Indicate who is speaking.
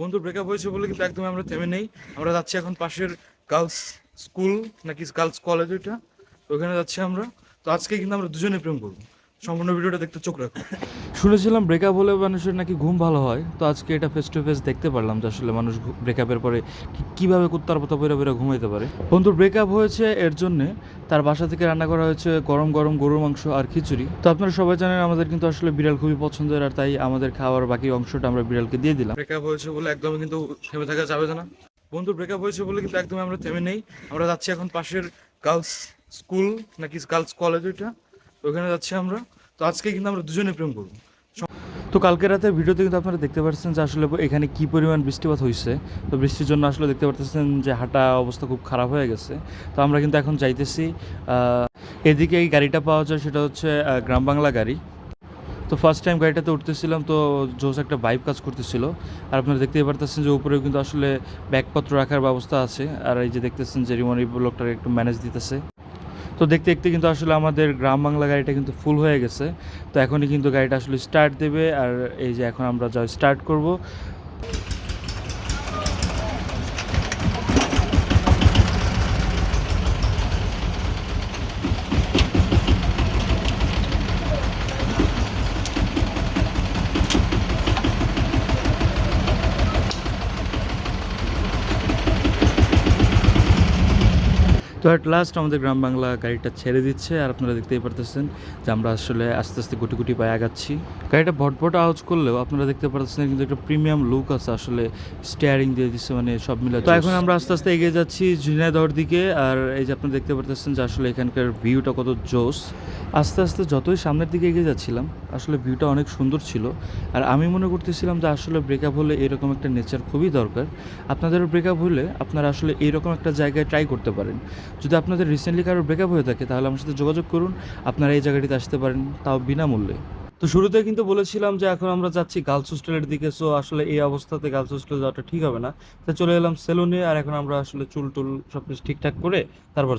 Speaker 1: বন্ধুর ব্রেকআপ হয়েছে বলে কিন্তু একদম আমরা থেমে নেই। আমরা যাচ্ছি এখন পাশের গার্লস স্কুল নাকি গার্লস কলেজ ওইটা। ওখানে যাচ্ছি আমরা। তো আজকে কিন্তু আমরা দুজনে প্রেম করব। সম্পূর্ণ ভিডিওটা দেখতে চোখ রাখো। শুনেছিলাম ব্রেকআপ হলে মানুষের নাকি ঘুম ভালো হয়। তো আজকে এটা ফেস টু ফেস দেখতে পারলাম যে আসলে মানুষ ব্রেকআপের পরে কীভাবে কুত্তার পথা বেরো বেরো ঘুমাইতে পারে। বন্ধুর ব্রেকআপ হয়েছে এর জন্যে তার বাসা থেকে রান্না করা হয়েছে গরম গরম গরুর মাংস আর খিচুড়ি। তো আপনারা সবাই জানেন আমাদের কিন্তু আসলে বিড়াল খুবই পছন্দের আর তাই আমাদের খাওয়ার বাকি অংশটা আমরা বিড়ালকে দিয়ে দিলাম। ব্রেকআপ হয়েছে বলে একদমই কিন্তু থেমে থাকা যাবে না। বন্ধুর ব্রেকআপ হয়েছে বলে কিন্তু একদমই আমরা থেমে নেই। আমরা যাচ্ছি এখন পাশের গার্লস স্কুল নাকি গার্লস কলেজ ওইটা। তো ওখানে যাচ্ছি আমরা। তো আজকে কিন্তু আমরা দুজনে প্রেম করব। তো কালকে রাতের ভিডিওতে কিন্তু আপনারা দেখতে পাচ্ছেন যে আসলে এখানে কি পরিমাণ বৃষ্টিপাত হয়েছে তো বৃষ্টির জন্য আসলে দেখতে পাচ্ছেন যে হাঁটা অবস্থা খুব খারাপ হয়ে গেছে। তো আমরা কিন্তু এখন যাইতেছি এদিকে এই গাড়িটা পাওয়া যায় সেটা হচ্ছে গ্রাম বাংলা গাড়ি। তো ফার্স্ট টাইম গাড়িটাতে উঠতেছিলাম তো জোস একটা বাইক কাজ করতেছিল। আর আপনারা দেখতেই পারতেছেন যে উপরেও কিন্তু আসলে ব্যাগপত্র রাখার ব্যবস্থা আছে। আর এই যে দেখতেছেন যে রিমনি লোকটাকে একটু ম্যানেজ দিতেছে। তো দেখতে দেখতে কিন্তু আসলে আমাদের গ্রাম বাংলা গাড়িটা কিন্তু ফুল হয়ে গেছে। তো এখনই কিন্তু গাড়িটা আসলে স্টার্ট দেবে আর এই যে এখন আমরা যা স্টার্ট করব তো অ্যাট লাস্ট আমাদের গ্রাম বাংলা গাড়িটা ছেড়ে দিচ্ছে আর আপনারা দেখতেই পারতেছেন যে আমরা আসলে আস্তে আস্তে গুটি গুটি পায়ে আগাচ্ছি। গাড়িটা ভটভট আওয়াজ করলেও আপনারা দেখতে পারতেছেন কিন্তু একটা প্রিমিয়াম লুক আছে আসলে স্টিয়ারিং দিয়ে দিচ্ছে মানে সব মিলে তো এখন আমরা আস্তে আস্তে এগিয়ে যাচ্ছি ঝিনাইদহর দিকে আর এই যে আপনারা দেখতে পারতেছেন যে আসলে এখানকার ভিউটা কত জোস আস্তে আস্তে যতই সামনের দিকে এগিয়ে যাচ্ছিলাম আসলে ভিউটা অনেক সুন্দর ছিল। আর আমি মনে করতেছিলাম যে আসলে ব্রেকআপ হলে এরকম একটা নেচার খুবই দরকার। আপনাদেরও ব্রেকআপ হলে আপনারা আসলে এইরকম একটা জায়গায় ট্রাই করতে পারেন। যদি আপনাদের রিসেন্টলি কারোর ব্রেকআপ হয়ে থাকে, তাহলে আমার সাথে যোগাযোগ করুন। আপনারা এই জায়গাটিতে আসতে পারেন, তাও বিনামূল্যে। তো শুরুতে কিন্তু বলেছিলাম যে এখন আমরা যাচ্ছি গার্লস হোস্টেলের দিকে সো আসলে এই অবস্থাতে গার্লস হোস্টেল যাওয়াটা ঠিক হবে না। তো চলে এলাম সেলুনে আর এখন আমরা আসলে চুল টুল সব কিছু ঠিকঠাক করে তারপর